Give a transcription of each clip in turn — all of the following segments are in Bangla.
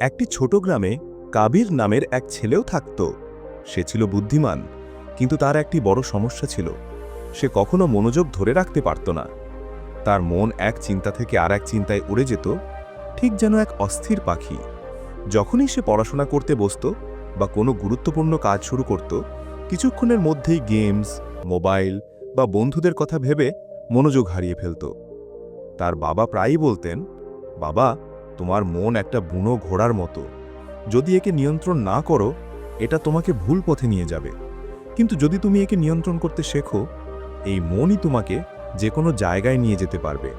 একটি ছোট গ্রামে কাবির নামের এক ছেলেও থাকত। সে ছিল বুদ্ধিমান, কিন্তু তার একটি বড় সমস্যা ছিল। সে কখনো মনোযোগ ধরে রাখতে পারত না। তার মন এক চিন্তা থেকে আর এক চিন্তায় উড়ে যেত, ঠিক যেন এক অস্থির পাখি। যখনই সে পড়াশোনা করতে বসত বা কোনো গুরুত্বপূর্ণ কাজ শুরু করত, কিছুক্ষণের মধ্যেই গেমস, মোবাইল বা বন্ধুদের কথা ভেবে মনোযোগ হারিয়ে ফেলত। তার বাবা প্রায়ই বলতেন, বাবা তোমার মন একটা বুনো ঘোড়ার মতো। যদি একে নিয়ন্ত্রণ না করো, এটা তোমাকে ভুল পথে নিয়ে যাবে। কিন্তু যদি তুমি একে নিয়ন্ত্রণ করতে শেখো, এই মনই তোমাকে যে কোনো জায়গায় নিয়ে যেতে পারবে।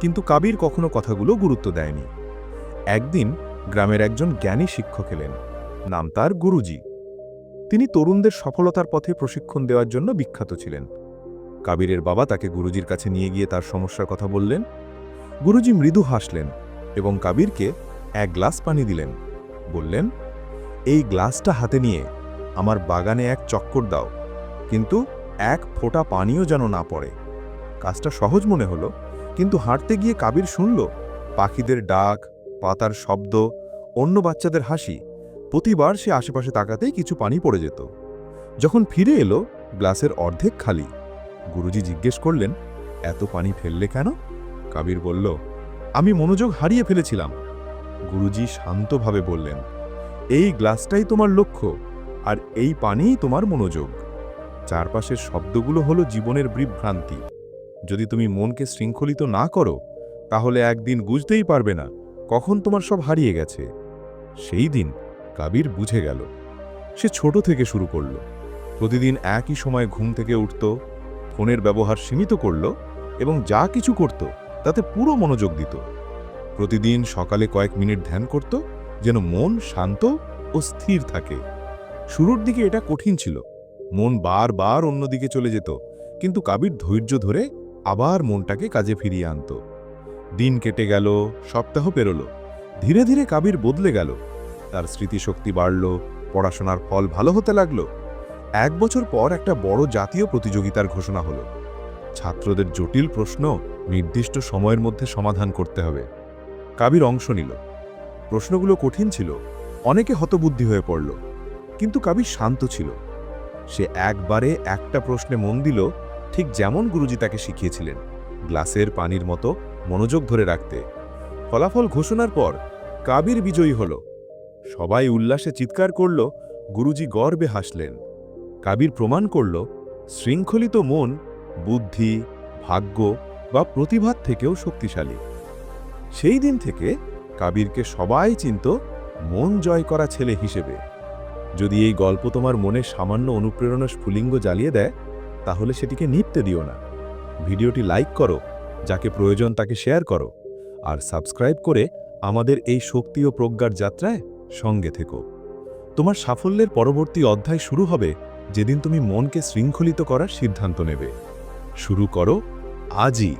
কিন্তু কাবির কখনো কথাগুলো গুরুত্ব দেয়নি। একদিন গ্রামের একজন জ্ঞানী শিক্ষক এলেন, নাম তার গুরুজি। তিনি তরুণদের সফলতার পথে প্রশিক্ষণ দেওয়ার জন্য বিখ্যাত ছিলেন। কাবিরের বাবা তাকে গুরুজির কাছে নিয়ে গিয়ে তার সমস্যার কথা বললেন। গুরুজি মৃদু হাসলেন। এবং কাবিরকে এক গ্লাস পানি দিলেন। বললেন, এই গ্লাসটা হাতে নিয়ে আমার বাগানে এক চক্কর দাও, কিন্তু এক ফোঁটা পানিও যেন না পড়ে। কাজটা সহজ মনে হলো, কিন্তু হাঁটতে গিয়ে কাবির শুনল, পাখিদের ডাক, পাতার শব্দ, অন্য বাচ্চাদের হাসি, প্রতিবার সে আশেপাশে তাকাতেই কিছু পানি পড়ে যেত। যখন ফিরে এলো, গ্লাসের অর্ধেক খালি, গুরুজি জিজ্ঞেস করলেন, এত পানি ফেললে কেন? কাবির বলল আমি মনোযোগ হারিয়ে ফেলেছিলাম। গুরুজি শান্তভাবে বললেন, এই গ্লাসটাই তোমার লক্ষ্য, আর এই পানিই তোমার মনোযোগ। চারপাশের শব্দগুলো হলো জীবনের বিভ্রান্তি। যদি তুমি মনকে শৃঙ্খলিত না করো, তাহলে একদিন বুঝতেই পারবে না কখন তোমার সব হারিয়ে গেছে। সেই দিন কাবির বুঝে গেল। সে ছোট থেকে শুরু করল। প্রতিদিন একই সময় ঘুম থেকে উঠত, ফোনের ব্যবহার সীমিত করল এবং যা কিছু করত তাতে পুরো মনোযোগ দিত। প্রতিদিন সকালে কয়েক মিনিট ধ্যান করত, যেন মন শান্ত ও স্থির থাকে। শুরুর দিকে এটা কঠিন ছিল। মন বারবার অন্যদিকে চলে যেত, কিন্তু কাবির ধৈর্য ধরে আবার মনটাকে কাজে ফিরিয়ে আনত। দিন কেটে গেল, সপ্তাহ পেরোল। ধীরে ধীরে কাবির বদলে গেল। তার স্মৃতিশক্তি বাড়ল, পড়াশোনার ফল ভালো হতে লাগল। এক বছর পর একটা বড় জাতীয় প্রতিযোগিতার ঘোষণা হলো। ছাত্রদের জটিল প্রশ্ন নির্দিষ্ট সময়ের মধ্যে সমাধান করতে হবে। কাবির অংশ নিল। প্রশ্নগুলো কঠিন ছিল, অনেকে হতবুদ্ধি হয়ে পড়ল। কিন্তু কাবির শান্ত ছিল। সে একবারে একটা প্রশ্নে মন দিল, ঠিক যেমন গুরুজি তাকে শিখিয়েছিলেন, গ্লাসের পানির মতো মনোযোগ ধরে রাখতে। ফলাফল ঘোষণার পর কাবির বিজয়ী হল। সবাই উল্লাসে চিৎকার করল, গুরুজি গর্বে হাসলেন। কাবির প্রমাণ করল, শৃঙ্খলিত মন, বুদ্ধি, ভাগ্য বা প্রতিভার থেকেও শক্তিশালী। সেই দিন থেকে কাবিরকে সবাই চিনত মন জয় করা ছেলে হিসেবে। যদি এই গল্প তোমার মনে সামান্য অনুপ্রেরণা স্ফুলিঙ্গ জ্বালিয়ে দেয়, তাহলে সেটিকে নিপতে দিও না। ভিডিওটি লাইক করো, যাকে প্রয়োজন তাকে শেয়ার করো, আর সাবস্ক্রাইব করে আমাদের এই শক্তি ও প্রজ্ঞার যাত্রায় সঙ্গে থেকো। তোমার সাফল্যের পরবর্তী অধ্যায় শুরু হবে যেদিন তুমি মনকে শৃঙ্খলিত করার সিদ্ধান্ত নেবে। শুরু করো আজই